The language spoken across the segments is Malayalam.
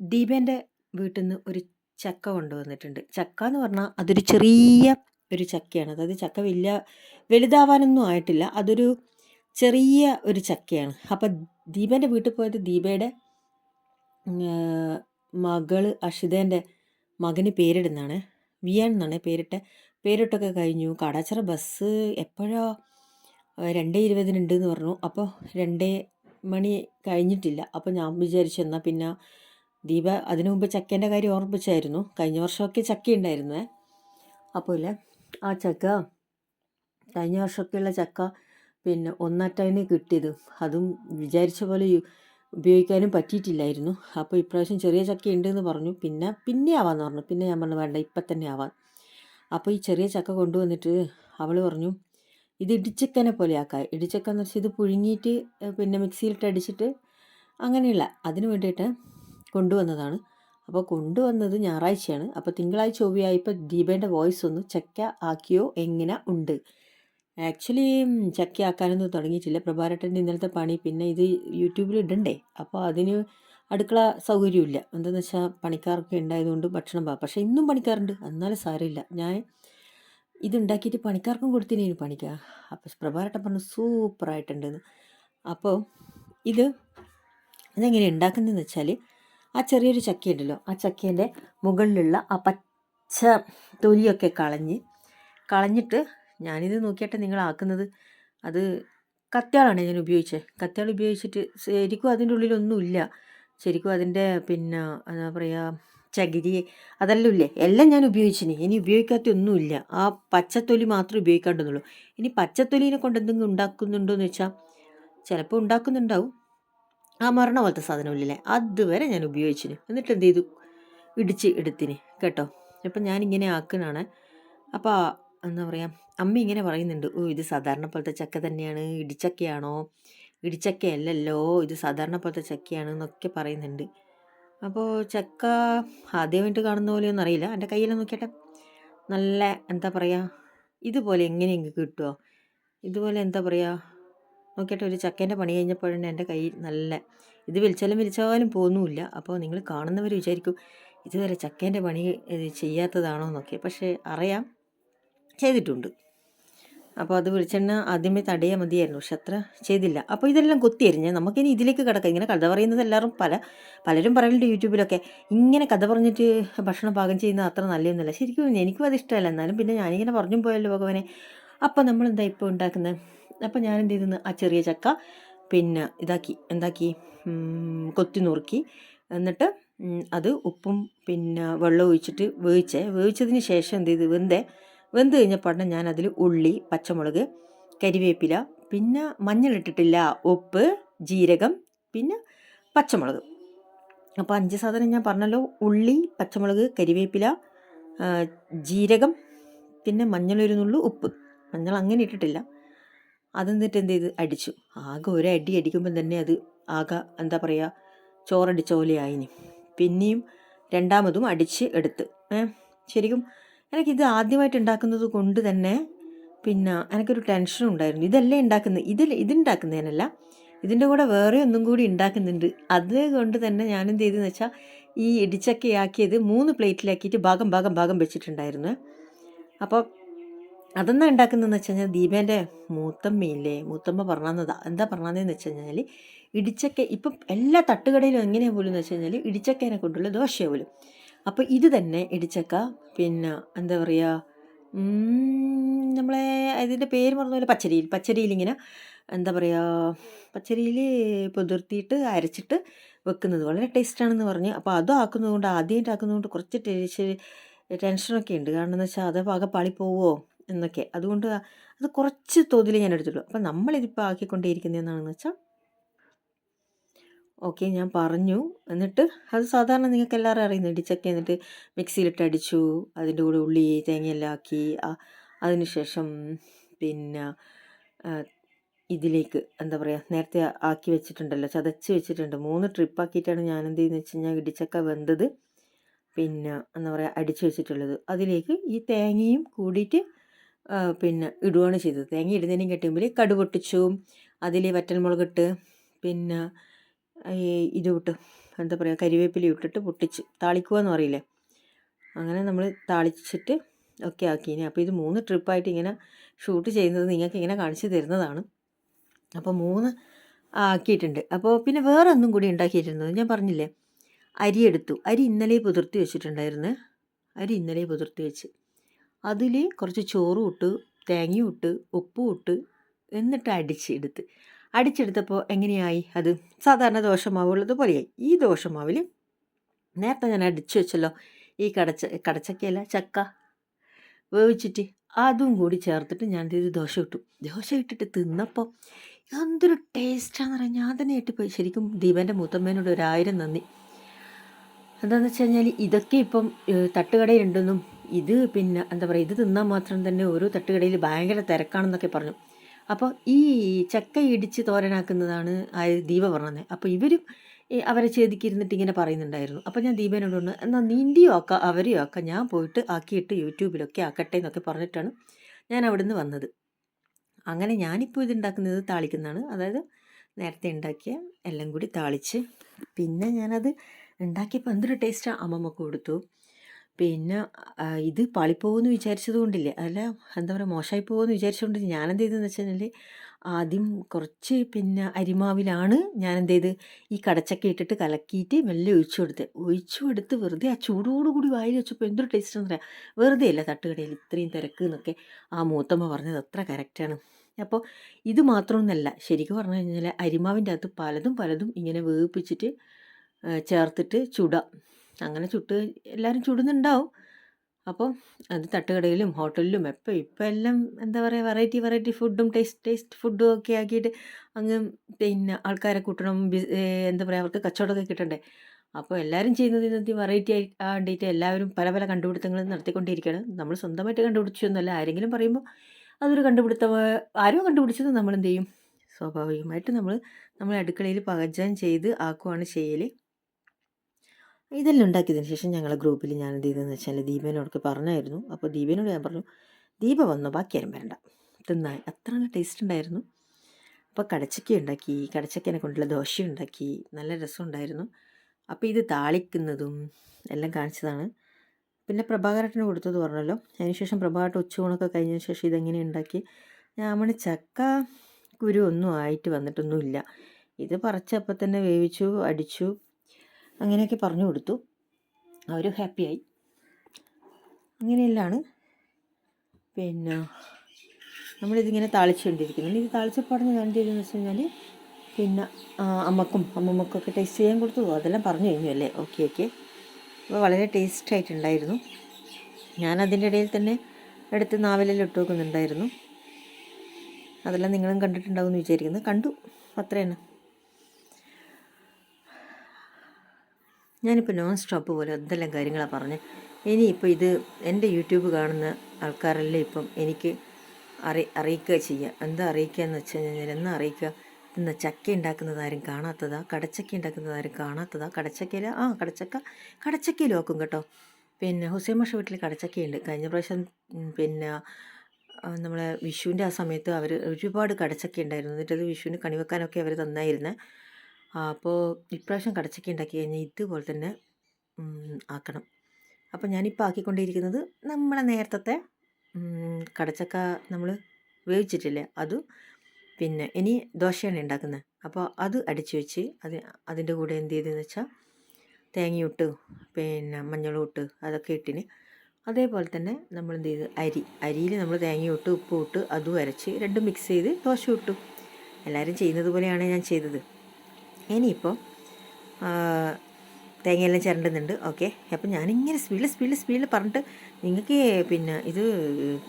ദീപേന്റെ വീട്ടിൽ നിന്ന് ഒരു ചക്ക കൊണ്ടുവന്നിട്ടുണ്ട്. ചക്ക എന്ന് പറഞ്ഞാൽ അതൊരു ചെറിയ ഒരു ചക്കയാണ്. അതായത് ചക്ക വലിയ വലുതാവാനൊന്നും ആയിട്ടില്ല. അതൊരു ചെറിയ ഒരു ചക്കയാണ്. അപ്പം ദീപേന്റെ വീട്ടിൽ പോയത് ദീപയുടെ മകൾ അഷിതേന്റെ മകന് പേരിടുന്നതാണ്. വിയാൻ എന്നാണ് പേരിട്ട് പേരിട്ടൊക്കെ കഴിഞ്ഞു. കാടാച്ചിറ ബസ് എപ്പോഴോ? രണ്ടേ ഇരുപതിനുണ്ട് എന്ന് പറഞ്ഞു. അപ്പോൾ രണ്ടേ മണി കഴിഞ്ഞിട്ടില്ല. അപ്പോൾ ഞാൻ വിചാരിച്ചു എന്നാൽ പിന്നെ ദീപ അതിനു മുമ്പ് ചക്കേന്റെ കാര്യം ഓർമ്മിച്ചായിരുന്നു കഴിഞ്ഞ വർഷമൊക്കെ ചക്ക ഉണ്ടായിരുന്നേ അപ്പോൾ ഇല്ലേ ആ ചക്ക കഴിഞ്ഞ വർഷമൊക്കെയുള്ള ചക്ക പിന്നെ ഒന്നാട്ടതിന് കിട്ടിയത്. അതും വിചാരിച്ച പോലെ ഉപയോഗിക്കാനും പറ്റിയിട്ടില്ലായിരുന്നു. അപ്പോൾ ഇപ്രാവശ്യം ചെറിയ ചക്ക ഉണ്ടെന്ന് പറഞ്ഞു. പിന്നെ പിന്നെ ആവാന്ന് പറഞ്ഞു. പിന്നെ ഞാൻ പറഞ്ഞു വേണ്ട ഇപ്പം തന്നെ ആവാം. അപ്പോൾ ഈ ചെറിയ ചക്ക കൊണ്ടുവന്നിട്ട് അവൾ പറഞ്ഞു ഇത് ഇടിച്ചക്കനെ പോലെ ആക്കാം. ഇടിച്ചക്ക എന്ന് വെച്ചാൽ ഇത് പുഴുങ്ങിയിട്ട് പിന്നെ മിക്സിയിലിട്ട് അടിച്ചിട്ട് അങ്ങനെയുള്ള അതിന് വേണ്ടിയിട്ട് കൊണ്ടുവന്നതാണ്. അപ്പോൾ കൊണ്ടുവന്നത് ഞായറാഴ്ചയാണ്. അപ്പോൾ തിങ്കളാഴ്ച ചൊവ്വയായപ്പോൾ ദീപേന്റെ വോയിസ് ഒന്ന് ചക്ക ആക്കിയോ? എങ്ങനെ ഉണ്ട്? ആക്ച്വലി ചക്ക ആക്കാനൊന്നും തുടങ്ങിയിട്ടില്ല. പ്രഭാരട്ടന്റെ ഇന്നലത്തെ പണി പിന്നെ ഇത് യൂട്യൂബിൽ ഇടണ്ടേ. അപ്പോൾ അതിന് അടുക്കള സൗകര്യമില്ല. എന്താണെന്ന് വെച്ചാൽ പണിക്കാരൊക്കെ ഉണ്ടായതുകൊണ്ട് ഭക്ഷണം പാ പക്ഷേ ഇന്നും പണിക്കാറുണ്ട് എന്നാലും സാരമില്ല. ഞാൻ ഇതുണ്ടാക്കിയിട്ട് പണിക്കാർക്കും കൊടുത്തിനു പണിക്കാർ അപ്പോൾ പ്രഭാരട്ടൻ പറഞ്ഞു സൂപ്പറായിട്ടുണ്ടെന്ന് അപ്പോൾ ഇത് ഇതെങ്ങനെ ഉണ്ടാക്കുന്നതെന്ന് വെച്ചാൽ ആ ചെറിയൊരു ചക്കയുണ്ടല്ലോ. ആ ചക്കേന്റെ മുകളിലുള്ള ആ പച്ച തൊലിയൊക്കെ കളഞ്ഞ് കളഞ്ഞിട്ട് ഞാനിത് നോക്കിയിട്ട് നിങ്ങളാക്കുന്നത്. അത് കത്തിയാളാണ് ഞാൻ ഉപയോഗിച്ചത് കത്തിയാൾ ഉപയോഗിച്ചിട്ട് ശരിക്കും അതിന്റെ ഉള്ളിലൊന്നുമില്ല. ശരിക്കും അതിന്റെ പിന്നെ എന്താ പറയുക ചകിരി അതെല്ലാം ഇല്ലേ? എല്ലാം ഞാൻ ഉപയോഗിച്ചിനി. ഇനി ഉപയോഗിക്കാത്ത ഒന്നുമില്ല ആ പച്ചത്തൊലി മാത്രമേ ഉപയോഗിക്കാണ്ടെന്നുള്ളൂ ഇനി പച്ചത്തൊലിനെ കൊണ്ട് എന്തെങ്കിലും വെച്ചാൽ ചിലപ്പോൾ ഉണ്ടാക്കുന്നുണ്ടാവും. ആ മരണ പോലത്തെ സാധനമില്ലേ അതുവരെ ഞാൻ ഉപയോഗിച്ചിന്. എന്നിട്ട് എന്ത് ചെയ്തു? ഇടിച്ച് എടുത്തിന്. കേട്ടോ? അപ്പം ഞാനിങ്ങനെ ആക്കുന്നതാണ് അപ്പോൾ എന്താ പറയുക അമ്മ ഇങ്ങനെ പറയുന്നുണ്ട്. ഓ ഇത് സാധാരണ പോലത്തെ ചക്ക തന്നെയാണ്. ഇടിച്ചക്കയാണോ? ഇടിച്ചക്കയല്ലല്ലോ. ഇത് സാധാരണ പോലത്തെ ചക്കയാണ് എന്നൊക്കെ പറയുന്നുണ്ട്. അപ്പോൾ ചക്ക ആദ്യമായിട്ട് കാണുന്ന പോലെയൊന്നും അറിയില്ല. എന്റെ കയ്യിൽ നോക്കിയട്ടെ. നല്ല എന്താ പറയുക ഇതുപോലെ എങ്ങനെയെങ്കിൽ കിട്ടുമോ ഇതുപോലെ എന്താ പറയുക നോക്കിയിട്ട് ഒരു ചക്കേന്റെ പണി കഴിഞ്ഞപ്പോഴാണ് എന്റെ കൈ നല്ല ഇത് വിളിച്ചാലും വിളിച്ചാലും പോകുന്നുമില്ല അപ്പോൾ നിങ്ങൾ കാണുന്നവർ വിചാരിക്കും ഇതുവരെ ചക്കേന്റെ പണി ചെയ്യാത്തതാണോ എന്നൊക്കെ. പക്ഷേ അറിയാം ചെയ്തിട്ടുണ്ട്. അപ്പോൾ അത് വിളിച്ചെണ്ണ ആദ്യമേ തടയാൻ മതിയായിരുന്നു പക്ഷെ അത്ര ചെയ്തില്ല. അപ്പോൾ ഇതെല്ലാം കൊത്തിയരിഞ്ഞ് നമുക്കിനി ഇതിലേക്ക് കിടക്കാം. ഇങ്ങനെ കഥ പറയുന്നത് എല്ലാവരും പല പലരും പറയലുണ്ട് യൂട്യൂബിലൊക്കെ ഇങ്ങനെ കഥ പറഞ്ഞിട്ട് ഭക്ഷണം പാകം ചെയ്യുന്നത് അത്ര നല്ലതൊന്നുമില്ല ശരിക്കും എനിക്കും അത് ഇഷ്ടമല്ല. എന്നാലും പിന്നെ ഞാനിങ്ങനെ പറഞ്ഞു പോയല്ലോ ഭഗവാനെ. അപ്പോൾ നമ്മൾ എന്താ ഇപ്പോൾ ഉണ്ടാക്കുന്നത്? അപ്പോൾ ഞാൻ എന്ത് ചെയ്തെന്ന് ആ ചെറിയ ചക്ക പിന്നെ ഇതാക്കി എന്താക്കി? കൊത്തി നുറുക്കി. എന്നിട്ട് അത് ഉപ്പും പിന്നെ വെള്ളം ഒഴിച്ചിട്ട് വേവിച്ചേ. വേവിച്ചതിന് ശേഷം എന്ത് ചെയ്ത് വെന്തേ. വെന്ത് കഴിഞ്ഞപ്പോൾ ഞാൻ അതിൽ ഉള്ളി പച്ചമുളക് കരിവേപ്പില പിന്നെ മഞ്ഞളിട്ടിട്ടില്ല ഉപ്പ് ജീരകം പിന്നെ പച്ചമുളക്. അപ്പോൾ അഞ്ച് സാധനം ഞാൻ പറഞ്ഞല്ലോ. ഉള്ളി പച്ചമുളക് കരിവേപ്പില ജീരകം പിന്നെ മഞ്ഞളൊരുന്നുള്ളൂ ഉപ്പ്. മഞ്ഞൾ അങ്ങനെ ഇട്ടിട്ടില്ല. അതെന്നിട്ട് എന്ത് ചെയ്ത്? അടിച്ചു. ആകെ ഒരു അടി അടിക്കുമ്പം തന്നെ അത് ആകെ എന്താ പറയുക ചോറടിച്ച പോലെയായിനി പിന്നെയും രണ്ടാമതും അടിച്ച് എടുത്ത്. ശരിക്കും എനിക്കിത് ആദ്യമായിട്ട് ഉണ്ടാക്കുന്നത് കൊണ്ട് തന്നെ പിന്നെ എനിക്കൊരു ടെൻഷൻ ഉണ്ടായിരുന്നു. ഇതല്ലേ ഉണ്ടാക്കുന്നത്? ഇതിൽ ഇതുണ്ടാക്കുന്നതിനല്ല ഇതിന്റെ കൂടെ വേറെ ഒന്നും കൂടി ഉണ്ടാക്കുന്നുണ്ട്. അതുകൊണ്ട് തന്നെ ഞാൻ എന്ത് ചെയ്തെന്ന് വെച്ചാൽ ഈ ഇടിച്ചക്കയാക്കിയത് മൂന്ന് പ്ലേറ്റിലാക്കിയിട്ട് ഭാഗം ഭാഗം ഭാഗം വെച്ചിട്ടുണ്ടായിരുന്നു. അപ്പോൾ അതെന്നാ ഉണ്ടാക്കുന്നതെന്ന് വെച്ച് കഴിഞ്ഞാൽ ദീപേന്റെ മൂത്തമ്മയില്ലേ മൂത്തമ്മ പറഞ്ഞതാ എന്താ പറഞ്ഞതെന്ന് വെച്ച് കഴിഞ്ഞാൽ ഇടിച്ചക്ക ഇപ്പം എല്ലാ തട്ടുകടയിലും എങ്ങനെയാണ് പോലും എന്ന് വെച്ച് കഴിഞ്ഞാൽ ഇടിച്ചക്കേനെ കൊണ്ടുള്ള ദോശ പോലും. അപ്പോൾ ഇത് തന്നെ ഇടിച്ചക്ക പിന്നെ എന്താ പറയുക നമ്മളെ ഇതിന്റെ പേര് പറഞ്ഞ പച്ചരിയിൽ പച്ചരിയിൽ ഇങ്ങനെ എന്താ പറയുക പച്ചരിയിൽ പുതിർത്തിയിട്ട് അരച്ചിട്ട് വെക്കുന്നത് വളരെ ടേസ്റ്റാണെന്ന് പറഞ്ഞ്. അപ്പോൾ അതും ആക്കുന്നതുകൊണ്ട് ആദ്യമായിട്ട് ആക്കുന്നതുകൊണ്ട് കുറച്ച് ടേസ്റ്റ് ടെൻഷനൊക്കെ ഉണ്ട്. കാരണം എന്ന് വെച്ചാൽ അത് പാകം പാളിപ്പോവോ? എന്നൊക്കെ. അതുകൊണ്ട് അത് കുറച്ച് തോതിൽ ഞാൻ എടുത്തുള്ളൂ അപ്പം നമ്മളിതിപ്പോൾ ആക്കിക്കൊണ്ടേയിരിക്കുന്നതെന്നാണെന്ന് വെച്ചാൽ ഓക്കെ ഞാൻ പറഞ്ഞു. എന്നിട്ട് അത് സാധാരണ നിങ്ങൾക്ക് എല്ലാവരും അറിയുന്നത് ഇടിച്ചൊക്കെ എന്നിട്ട് മിക്സിയിലിട്ട് അടിച്ചു അതിന്റെ കൂടെ ഉള്ളി തേങ്ങയെല്ലാം ആക്കി അതിന് ശേഷം പിന്നെ ഇതിലേക്ക് എന്താ പറയുക നേരത്തെ ആക്കി വെച്ചിട്ടുണ്ടല്ലോ ചതച്ച് വെച്ചിട്ടുണ്ട്. മൂന്ന് ട്രിപ്പ് ആക്കിയിട്ടാണ് ഞാൻ എന്ത് ചെയ്യുന്നത് വെച്ച് കഴിഞ്ഞാൽ ഇടിച്ചക്ക വെന്തത്. പിന്നെ എന്താ പറയുക അടിച്ചു വെച്ചിട്ടുള്ളത്. അതിലേക്ക് ഈ തേങ്ങയും കൂടിയിട്ട് പിന്നെ ഇടുകയാണ് ചെയ്തത്. തേങ്ങ ഇടുന്നതിനും കെട്ടുമ്പോൾ കടു പൊട്ടിച്ചു. അതിൽ വറ്റൽമുളകിട്ട് പിന്നെ ഈ ഇത് വിട്ട് എന്താ പറയുക കരിവേപ്പില ഇട്ടിട്ട് പൊട്ടിച്ച് താളിക്കുക എന്ന് പറയില്ലേ? അങ്ങനെ നമ്മൾ താളിച്ചിട്ട് ഒക്കെ ആക്കിയിനി അപ്പോൾ ഇത് മൂന്ന് ട്രിപ്പായിട്ട് ഇങ്ങനെ ഷൂട്ട് ചെയ്യുന്നത് നിങ്ങൾക്ക് ഇങ്ങനെ കാണിച്ചു തരുന്നതാണ്. അപ്പോൾ മൂന്ന് ആക്കിയിട്ടുണ്ട്. അപ്പോൾ പിന്നെ വേറെ ഒന്നും കൂടി ഉണ്ടാക്കിയിരുന്നത് ഞാൻ പറഞ്ഞില്ലേ അരി എടുത്തു. അരി ഇന്നലെ പുതിർത്തി വെച്ചിട്ടുണ്ടായിരുന്നു. അരി ഇന്നലെ പുതിർത്തി വെച്ച്. അതിൽ കുറച്ച് ചോറും ഇട്ട് തേങ്ങയും ഇട്ട് ഉപ്പും ഇട്ട് എന്നിട്ട് അടിച്ചെടുത്ത്. അടിച്ചെടുത്തപ്പോൾ എങ്ങനെയായി? അത് സാധാരണ ദോശമാവ് പോലെയായി. ഈ ദോശമാവിൽ നേരത്തെ ഞാൻ അടിച്ചു വെച്ചല്ലോ. ഈ കടച്ച കടച്ചക്കയല്ല ചക്ക വേവിച്ചിട്ട് അതും കൂടി ചേർത്തിട്ട് ഞാൻ ഇത് ദോശ ഇട്ടു. ദോശ ഇട്ടിട്ട് തിന്നപ്പോൾ എന്തൊരു ടേസ്റ്റാന്ന് പറയാൻ ഞാൻ തന്നെ ഇട്ടിപ്പോയി. ശരിക്കും ദീപന്റെ മൂത്തമ്മേനോട് ഒരായിരം നന്ദി. എന്താണെന്ന് വെച്ച് കഴിഞ്ഞാൽ ഇതൊക്കെ ഇപ്പം തട്ടുകടയിലുണ്ടെന്നും ഇത് പിന്നെ എന്താ പറയുക ഇത് തിന്നാൽ മാത്രം തന്നെ ഓരോ തട്ടുകടയിൽ ഭയങ്കര തിരക്കാണെന്നൊക്കെ പറഞ്ഞു. അപ്പോൾ ഈ ചക്ക ഇടിച്ച് തോരനാക്കുന്നതാണ് ആ ദീപ പറഞ്ഞത്. അപ്പോൾ ഇവരും അവരെ ചെയ്തിക്കിരുന്നിട്ട് ഇങ്ങനെ പറയുന്നുണ്ടായിരുന്നു. അപ്പോൾ ഞാൻ ദീപനോട് പറഞ്ഞു എന്നാൽ നീന്തിയും ആക്കാം അവരെയും ആക്കാം ഞാൻ പോയിട്ട് ആക്കിയിട്ട് യൂട്യൂബിലൊക്കെ ആക്കട്ടെ എന്നൊക്കെ പറഞ്ഞിട്ടാണ് ഞാൻ അവിടുന്ന് വന്നത്. അങ്ങനെ ഞാനിപ്പോൾ ഇത് ഉണ്ടാക്കുന്നത് താളിക്കുന്നതാണ്. അതായത് നേരത്തെ ഉണ്ടാക്കിയ എല്ലാം കൂടി താളിച്ച് പിന്നെ ഞാനത് ഉണ്ടാക്കിയപ്പോൾ എന്തൊരു ടേസ്റ്റാണ് അമ്മമ്മ കൊടുത്തു. പിന്നെ ഇത് പാളിപ്പോകുമെന്ന് വിചാരിച്ചത് കൊണ്ടില്ലേ അല്ല എന്താ പറയുക മോശമായി പോകുമെന്ന് വിചാരിച്ചുകൊണ്ട് ഞാൻ എന്ത് ചെയ്തെന്ന് വെച്ചാൽ ആദ്യം കുറച്ച് പിന്നെ അരിമാവിലാണ് ഞാൻ എന്ത് ചെയ്ത് ഈ കടച്ചക്ക ഇട്ടിട്ട് കലക്കിയിട്ട് മെല്ലെ ഒഴിച്ചു കൊടുത്തത് ഒഴിച്ചു എടുത്ത് വെറുതെ ആ ചൂടോടുകൂടി വായിൽ വെച്ചപ്പോൾ എന്തൊരു ടേസ്റ്റ് എന്ന് പറയാം വെറുതെ അല്ല തട്ടുകടയിൽ ഇത്രയും തിരക്ക് എന്നൊക്കെ ആ മൂത്തമ്മ പറഞ്ഞത് അത്ര കറക്റ്റാണ് അപ്പോൾ ഇത് മാത്രമൊന്നല്ല ശരിക്കും പറഞ്ഞു കഴിഞ്ഞാൽ അരിമാവിന്റെ അകത്ത് പലതും പലതും ഇങ്ങനെ വേവിപ്പിച്ചിട്ട് ചേർത്തിട്ട് ചുടാം. അങ്ങനെ ചുട്ട് എല്ലാവരും ചുടുന്നുണ്ടാവും. അപ്പം അത് തട്ടുകടയിലും ഹോട്ടലിലും എപ്പോൾ ഇപ്പം എല്ലാം എന്താ പറയുക വെറൈറ്റി വെറൈറ്റി ഫുഡും ടേസ്റ്റ് ടേസ്റ്റ് ഫുഡും ഒക്കെ ആക്കിയിട്ട് അങ്ങ് പിന്നെ ആൾക്കാരെ കൂട്ടണം എന്താ പറയുക അവർക്ക് കച്ചവടമൊക്കെ കിട്ടണ്ടേ. അപ്പോൾ എല്ലാവരും ചെയ്യുന്നത് ഇന്നത്തെ വെറൈറ്റി ആയി വേണ്ടിയിട്ട് എല്ലാവരും പല പല കണ്ടുപിടുത്തങ്ങൾ നടത്തിക്കൊണ്ടിരിക്കുകയാണ്. നമ്മൾ സ്വന്തമായിട്ട് കണ്ടുപിടിച്ചൊന്നുമല്ല ആരെങ്കിലും പറയുമ്പോൾ അതൊരു കണ്ടുപിടുത്തം ആരോ കണ്ടുപിടിച്ചത് നമ്മൾ എന്ത് ചെയ്യും? സ്വാഭാവികമായിട്ട് നമ്മൾ നമ്മൾ അടുക്കളയിൽ പാചകം ചെയ്ത് ആക്കുവാണ് ചെയ്യൽ ഇതെല്ലാം ഉണ്ടാക്കിയതിന് ശേഷം ഞങ്ങളെ ഗ്രൂപ്പിൽ ഞാൻ എന്ത് ചെയ്തതെന്ന് വെച്ചാൽ ദീപനോടൊക്കെ പറഞ്ഞായിരുന്നു. അപ്പോൾ ദീപനോട് ഞാൻ പറഞ്ഞു ദീപ വന്നു ബാക്കി ആരും വരണ്ട. തിന്നാൻ. അത്ര നല്ല ടേസ്റ്റ് ഉണ്ടായിരുന്നു. അപ്പോൾ കടച്ചക്ക ഉണ്ടാക്കി കടച്ചക്കനെ കൊണ്ടുള്ള ദോശ ഉണ്ടാക്കി നല്ല രസമുണ്ടായിരുന്നു അപ്പോൾ ഇത് താളിക്കുന്നതും എല്ലാം കാണിച്ചതാണ്. പിന്നെ പ്രഭാകരട്ടിന് കൊടുത്തത് പറഞ്ഞല്ലോ. അതിനുശേഷം പ്രഭാകരട്ട് ഉച്ചയൂണൊക്കെ കഴിഞ്ഞതിന് ശേഷം ഇതെങ്ങനെ ഉണ്ടാക്കി? ഞാൻ ചക്ക കുരു ഒന്നും ആയിട്ട് വന്നിട്ടൊന്നുമില്ല. ഇത് പറിച്ചപ്പോൾ തന്നെ വേവിച്ചു അടിച്ചു അങ്ങനെയൊക്കെ പറഞ്ഞു കൊടുത്തു. അവർ ഹാപ്പിയായി. അങ്ങനെയെല്ലാം പിന്നെ നമ്മളിതിങ്ങനെ താളിച്ചുകൊണ്ടിരിക്കുന്നു. ഇത് താളിച്ചപ്പാടിന് ഞാൻ ചെയ്തതെന്ന് വെച്ച് കഴിഞ്ഞാൽ പിന്നെ അമ്മക്കും അമ്മമ്മക്കൊക്കെ ടേസ്റ്റ് ചെയ്യാൻ കൊടുത്തു. അതെല്ലാം പറഞ്ഞു കഴിഞ്ഞു അല്ലേ? ഓക്കെ ഓക്കെ അപ്പോൾ വളരെ ടേസ്റ്റ് ആയിട്ടുണ്ടായിരുന്നു. ഞാൻ അതിന്റെ ഇടയിൽ തന്നെ എടുത്ത് നാവിലെല്ലാം ഇട്ട് വെക്കുന്നുണ്ടായിരുന്നു. അതെല്ലാം നിങ്ങളും കണ്ടിട്ടുണ്ടാവും എന്ന് വിചാരിക്കുന്നു. കണ്ടു. അത്ര ഞാനിപ്പോൾ നോൺ സ്റ്റോപ്പ് പോലെ എന്തെല്ലാം കാര്യങ്ങളാണ് പറഞ്ഞ്. ഇനിയിപ്പോൾ ഇത് എന്റെ യൂട്യൂബ് കാണുന്ന ആൾക്കാരെല്ലാം ഇപ്പം എനിക്ക് അറി അറിയിക്കുക ചെയ്യുക എന്താ അറിയിക്കുക എന്ന് വെച്ച് കഴിഞ്ഞാൽ എന്നാ അറിയിക്കുക ഇന്ന് ചക്ക ഉണ്ടാക്കുന്നത് ആരും കാണാത്തതാ? കടച്ചക്ക ഉണ്ടാക്കുന്നത് ആരും കാണാത്തതാ? കടച്ചക്കയിൽ ആ കടച്ചക്ക. കടച്ചക്കയിൽ നോക്കും കേട്ടോ. പിന്നെ ഹുസൈൻ മാഷ വീട്ടിൽ കടച്ചക്കയുണ്ട്. കഴിഞ്ഞ പ്രാവശ്യം പിന്നെ നമ്മളെ വിഷുവിന്റെ ആ സമയത്ത് അവർ ഒരുപാട് കടച്ചക്ക ഉണ്ടായിരുന്നു എന്നിട്ടത് വിഷുവിന് കണിവെക്കാനൊക്കെ അവർ തന്നായിരുന്നേ. അപ്പോൾ ഇപ്രാവശ്യം കടച്ചക്ക ഉണ്ടാക്കി കഴിഞ്ഞാൽ ഇതുപോലെ തന്നെ ആക്കണം. അപ്പോൾ ഞാനിപ്പോൾ ആക്കിക്കൊണ്ടിരിക്കുന്നത് നമ്മളെ നേരത്തെ കടച്ചക്ക നമ്മൾ വേവിച്ചിട്ടില്ലേ അതും പിന്നെ ഇനി ദോശയാണ് ഉണ്ടാക്കുന്നത് അപ്പോൾ അത് അടിച്ചു വെച്ച് അത് അതിന്റെ കൂടെ എന്ത് ചെയ്തെന്ന് വെച്ചാൽ തേങ്ങയിട്ട് പിന്നെ മഞ്ഞളൂട്ട് അതൊക്കെ ഇട്ടിന്. അതേപോലെ തന്നെ നമ്മൾ എന്ത് ചെയ്ത് അരി അരിയിൽ നമ്മൾ തേങ്ങ ഇട്ട് ഉപ്പ് ഇട്ട് അതും അരച്ച് രണ്ടും മിക്സ് ചെയ്ത് ദോശ ഇട്ടു. എല്ലാവരും ചെയ്യുന്നത് പോലെയാണ് ഞാൻ ചെയ്തത്. ഇനിയിപ്പോൾ തേങ്ങയെല്ലാം ചിരണ്ടുന്നുണ്ട്. ഓക്കെ. അപ്പം ഞാനിങ്ങനെ സ്പീഡിൽ സ്പീഡിൽ സ്പീഡിൽ പറഞ്ഞിട്ട് നിങ്ങൾക്ക് പിന്നെ ഇത്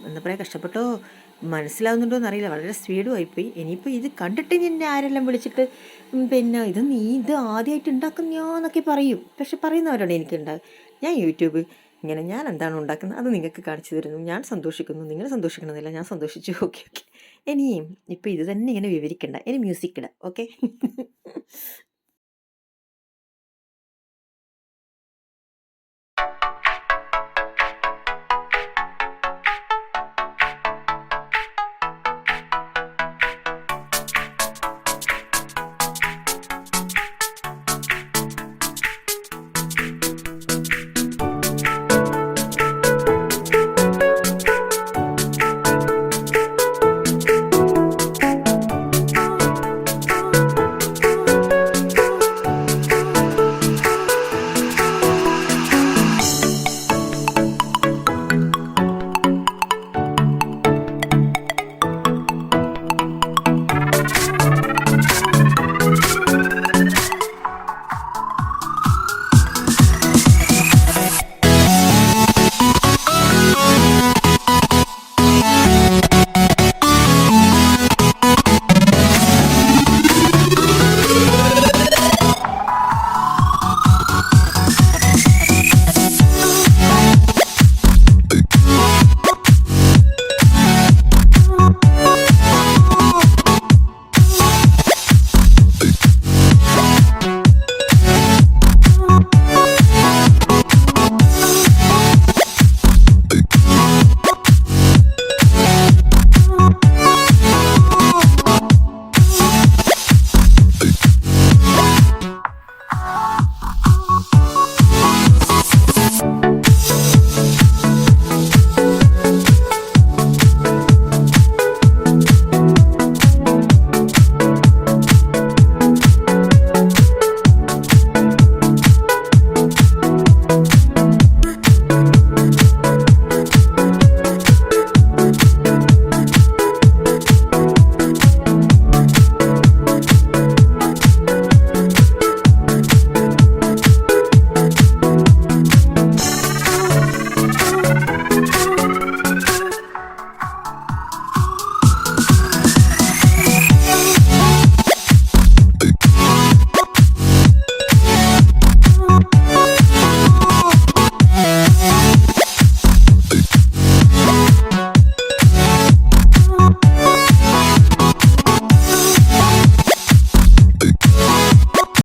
എന്താ പറയുക കഷ്ടപ്പെട്ടോ മനസ്സിലാവുന്നുണ്ടോ എന്നറിയില്ല. വളരെ സ്പീഡും ആയിപ്പോയി. ഇനിയിപ്പോൾ ഇത് കണ്ടിട്ട് നിന്നെ ആരെല്ലാം വിളിച്ചിട്ട് പിന്നെ ഇത് നീ ഇത് ആദ്യമായിട്ട് ഉണ്ടാക്കുന്നോന്നൊക്കെ പറയും. പക്ഷെ പറയുന്നവരാണ് എനിക്കുണ്ടാകുക ഞാൻ യൂട്യൂബ് ഇങ്ങനെ ഞാൻ എന്താണ് ഉണ്ടാക്കുന്നത് അത് നിങ്ങൾക്ക് കാണിച്ചു തരുന്നു. ഞാൻ സന്തോഷിക്കുന്നു. നിങ്ങൾ സന്തോഷിക്കണമെന്നില്ല. ഞാൻ സന്തോഷിച്ചു. Okay okay. ഇനിയും ഇപ്പോൾ ഇത് തന്നെ ഇങ്ങനെ വിവരിക്കണ്ട. ഇനി മ്യൂസിക് ഓക്കെ